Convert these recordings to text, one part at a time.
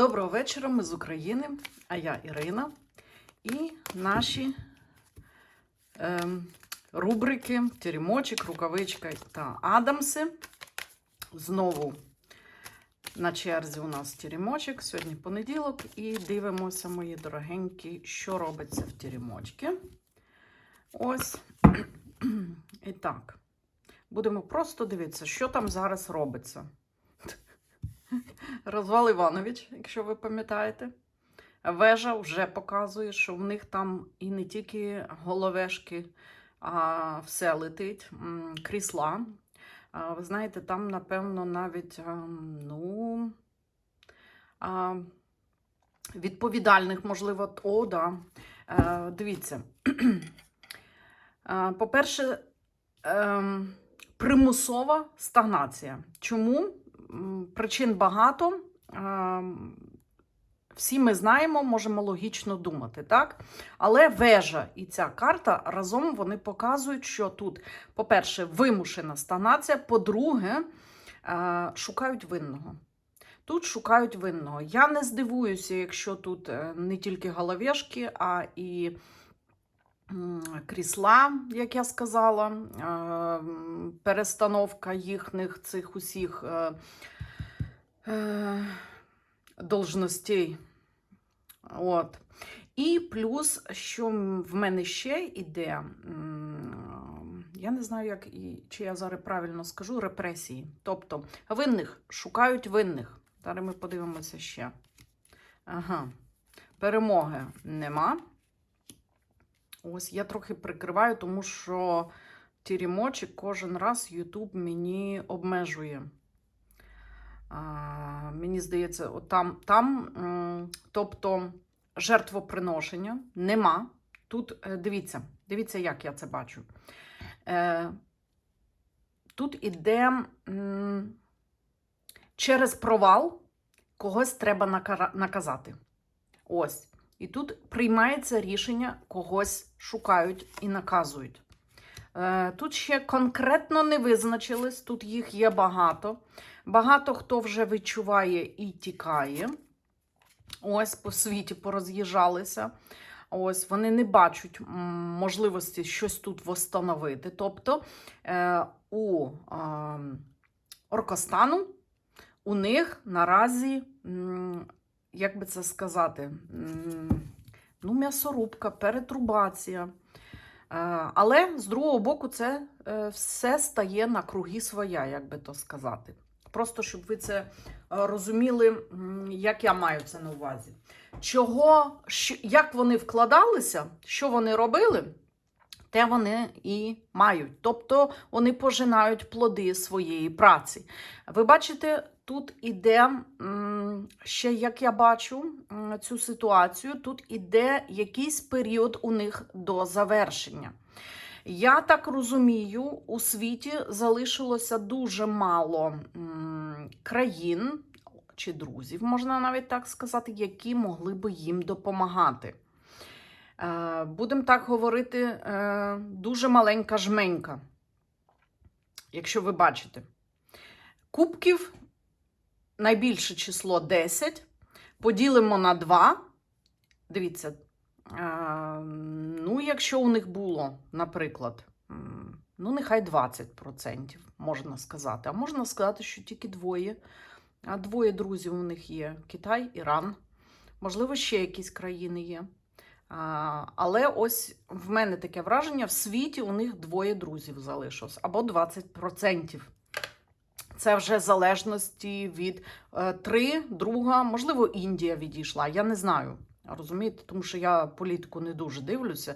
Доброго вечора, ми з України, а я Ірина. І наші ем, рубрики Теремочок, Рукавичка та Адамси. Знову на черзі у нас теремочок. Сьогодні понеділок, і дивимося, мої дорогенькі, що робиться в теремочки. Ось. І так. Будемо просто дивитися, що там зараз робиться. Розвал Іванович, якщо ви пам'ятаєте. Вежа вже показує, що в них там і не тільки головешки, а все летить, крісла. Ви знаєте, там, напевно, навіть ну, відповідальних, можливо, о, да. Е, Дивіться. По-перше, ем, примусова стагнація. Чому? Причин багато. Ем, Всі ми знаємо, можемо логічно думати, так? Але вежа і ця карта разом вони показують, що тут, по-перше, вимушена стагнація, по-друге, е, шукають винного. Тут шукають винного. Я не здивуюся, якщо тут е, не тільки головешки, а і крісла, як я сказала, перестановка їхніх цих усіх е, е, должностей. От. І плюс, що в мене ще йде, я не знаю, як чи я зараз правильно скажу, репресії. Тобто винних шукають винних. Зараз ми подивимося ще. Ага. Перемоги нема. Ось я трохи прикриваю, тому що тірімочі кожен раз YouTube мені обмежує. А, мені здається, от там, там тобто жертвоприношення нема. Тут е, дивіться, дивіться, як я це бачу. Е, Тут іде через провал когось треба наказати. Ось. І тут приймається рішення, когось шукають і наказують. Е, Тут ще конкретно не визначились, тут їх є багато. Багато хто вже відчуває і тікає. Ось по світі пороз'їжджалися. Ось вони не бачать можливості щось тут восстановити. Тобто е, у Оркостану у них наразі, як би це сказати, ну, м'ясорубка, перетрубація. Е, Але з другого боку, це е, все стає на круги своя, як би то сказати. Просто щоб ви це е, розуміли, як я маю це на увазі. Чого, як вони вкладалися, що вони робили, те вони і мають. Тобто вони пожинають плоди своєї праці. Ви бачите, тут іде ще, як я бачу цю ситуацію, тут іде якийсь період у них до завершення. Я так розумію, у світі залишилося дуже мало країн чи друзів, можна навіть так сказати, які могли би їм допомагати. Е, Будемо так говорити, е, дуже маленька жменька, якщо ви бачите. Кубків найбільше число 10. Поділимо на 2. Дивіться, е, ну, якщо у них було, наприклад, ну, нехай 20%, можна сказати. А можна сказати, що тільки двоє. А двоє друзів у них є: Китай, Іран, можливо, ще якісь країни є. Але ось в мене таке враження: в світі у них двоє друзів залишилось або 20%. Це вже залежності від е, три, друга, можливо, Індія відійшла. Я не знаю. Розумієте, тому що я політику не дуже дивлюся.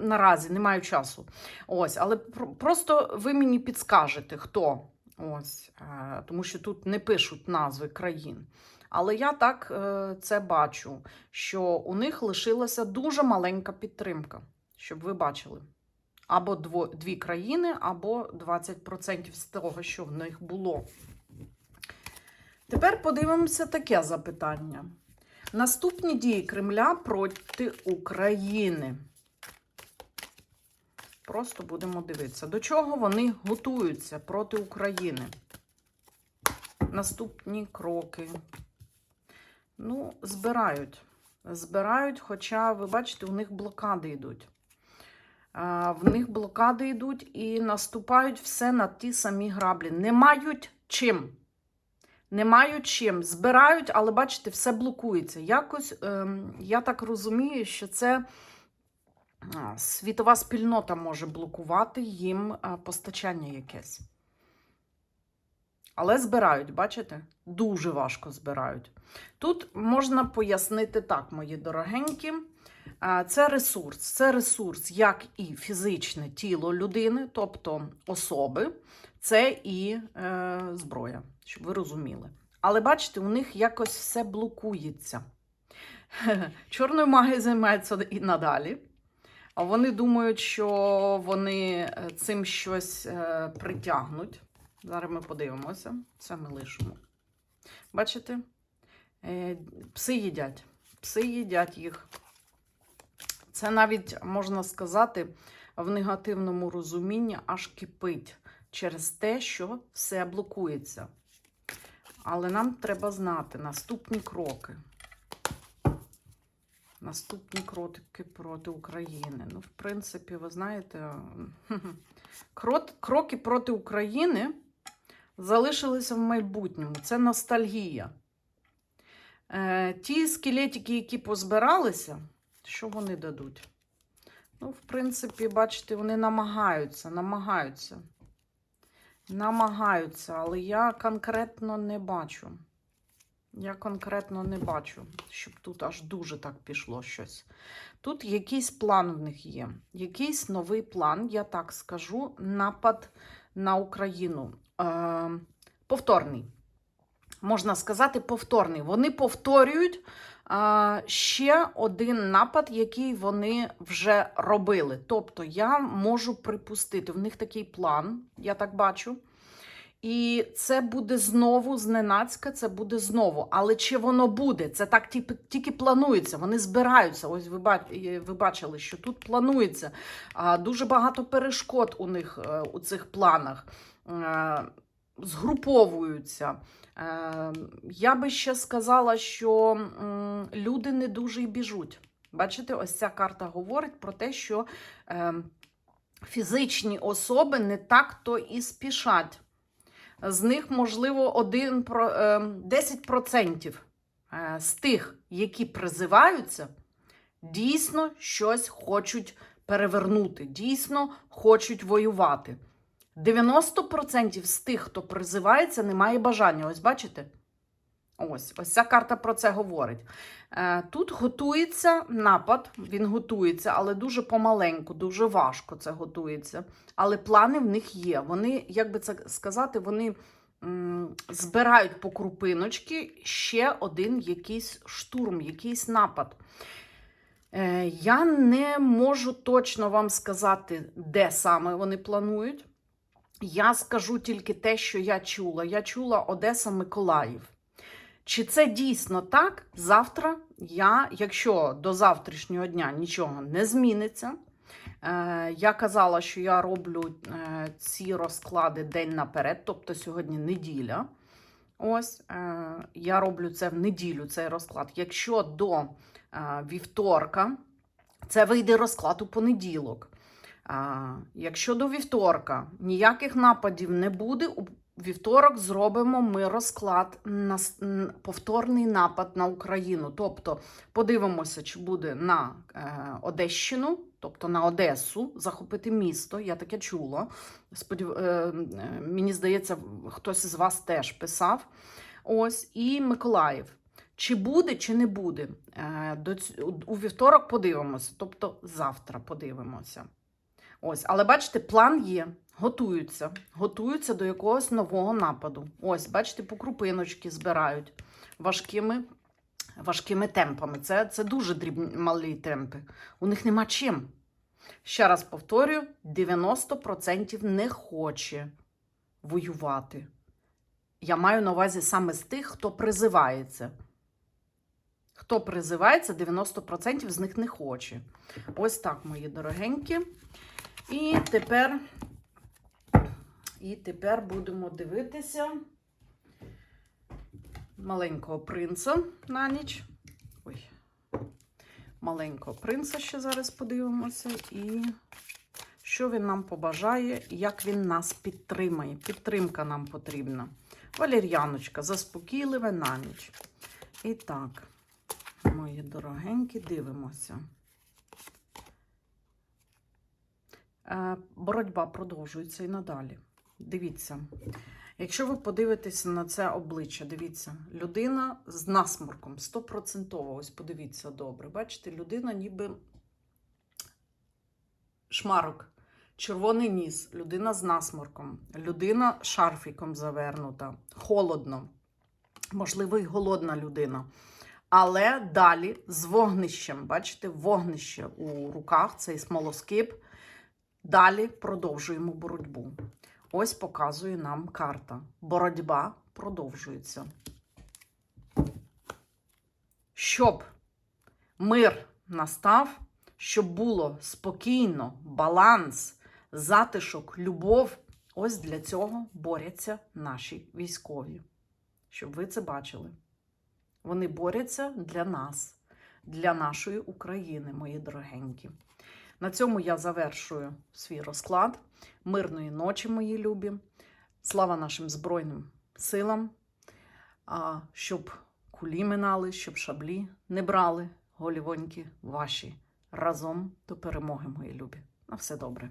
Наразі не маю часу. Ось, але просто ви мені підскажете, хто. Ось, е, тому що тут не пишуть назви країн. Але я так е, це бачу, що у них лишилася дуже маленька підтримка, щоб ви бачили. Або дві країни, або 20% з того, що в них було. Тепер подивимося таке запитання. Наступні дії Кремля проти України. Просто будемо дивитися, до чого вони готуються проти України. Наступні кроки. Ну, збирають. Збирають, хоча, ви бачите, у них блокади йдуть. В них блокади йдуть і наступають все на ті самі граблі. Не мають чим. Не мають чим. Збирають, але бачите, все блокується. Якось ем, я так розумію, що це світова спільнота може блокувати їм постачання якесь. Але збирають, бачите? Дуже важко збирають. Тут можна пояснити так, мої дорогенькі. Це ресурс. Це ресурс, як і фізичне тіло людини, тобто особи, це і е, зброя, щоб ви розуміли. Але бачите, у них якось все блокується. Чорною магією займаються і надалі. А вони думають, що вони е, цим щось е, притягнуть. Зараз ми подивимося. Це ми лишимо. Бачите? Е, Пси їдять. Пси їдять їх. Це навіть, можна сказати, в негативному розумінні аж кипить через те, що все блокується. Але нам треба знати наступні кроки. Наступні кроки проти України. Ну, в принципі, ви знаєте, кроки проти України залишилися в майбутньому. Це ностальгія. Е, ті скелетики, які позбиралися, що вони дадуть? Ну, в принципі, бачите, вони намагаються, намагаються. Намагаються, але я конкретно не бачу. Я конкретно не бачу, щоб тут аж дуже так пішло щось. Тут якийсь план в них є. Якийсь новий план, я так скажу, напад на Україну. Е, повторний. Можна сказати, повторний. Вони повторюють ще один напад, який вони вже робили. Тобто, я можу припустити, в них такий план, я так бачу. І це буде знову зненацька, це буде знову. Але чи воно буде? Це так тільки, планується. Вони збираються. Ось ви, бачили, що тут планується. Дуже багато перешкод у них е, у цих планах. Згруповуються. Е, Я би ще сказала, що люди не дуже й біжуть. Бачите, ось ця карта говорить про те, що е, фізичні особи не так то і спішать з них, можливо, один про, е, 10% е, з тих, які призиваються, дійсно щось хочуть перевернути, дійсно хочуть воювати. 90% з тих, хто призивається, не має бажання. Ось бачите? Ось, ось ця карта про це говорить. Е, Тут готується напад, він готується, але дуже помаленьку, дуже важко це готується. Але плани в них є. Вони, як би це сказати, вони збирають по крупиночки ще один якийсь штурм, якийсь напад. Е, Я не можу точно вам сказати, де саме вони планують. Я скажу тільки те, що я чула. Я чула Одеса Миколаїв. Чи це дійсно так? Завтра я, якщо до завтрашнього дня нічого не зміниться, е, я казала, що я роблю е, ці розклади день наперед, тобто сьогодні неділя. Ось е, я роблю це в неділю, цей розклад. Якщо до вівторка, це вийде розклад у понеділок. Якщо до вівторка ніяких нападів не буде, у вівторок зробимо ми розклад на повторний напад на Україну. Тобто подивимося, чи буде на е, Одещину, тобто на Одесу, захопити місто. Я таке чула. Сподів... Е, е, мені здається, хтось із вас теж писав. Ось, і Миколаїв. Чи буде, чи не буде. У вівторок подивимося, тобто завтра подивимося. Ось, але бачите, план є. Готуються. Готуються до якогось нового нападу. Ось, бачите, по крупиночки збирають важкими, важкими темпами. Це, це дуже дрібні малі темпи. У них нема чим. Ще раз повторюю: 90% не хоче воювати. Я маю на увазі саме з тих, хто призивається. Хто призивається, 90% з них не хоче. Ось так, мої дорогенькі. І тепер, і тепер будемо дивитися маленького принца на ніч. Ой. Маленького принца ще зараз подивимося. І що він нам побажає, як він нас підтримає. Підтримка нам потрібна. Валер'яночка, заспокійливе на ніч. І так, мої дорогенькі, дивимося. Е, Боротьба продовжується і надалі. Дивіться, якщо ви подивитеся на це обличчя, дивіться, людина з насморком, стопроцентово, ось подивіться добре. Бачите, людина ніби шмарок, червоний ніс, людина з насморком, людина шарфіком завернута, холодно, можливо, й голодна людина. Але далі з вогнищем, бачите, вогнище у руках, цей смолоскип. Далі продовжуємо боротьбу. Ось показує нам карта. Боротьба продовжується. Щоб мир настав, щоб було спокійно, баланс, затишок, любов. Ось для цього борються наші військові. Щоб ви це бачили. Вони борються для нас, для нашої України, мої дорогенькі. На цьому я завершую свій розклад. Мирної ночі, мої любі. Слава нашим Збройним силам, щоб кулі минали, щоб шаблі не брали голівоньки ваші разом до перемоги, мої любі. На все добре.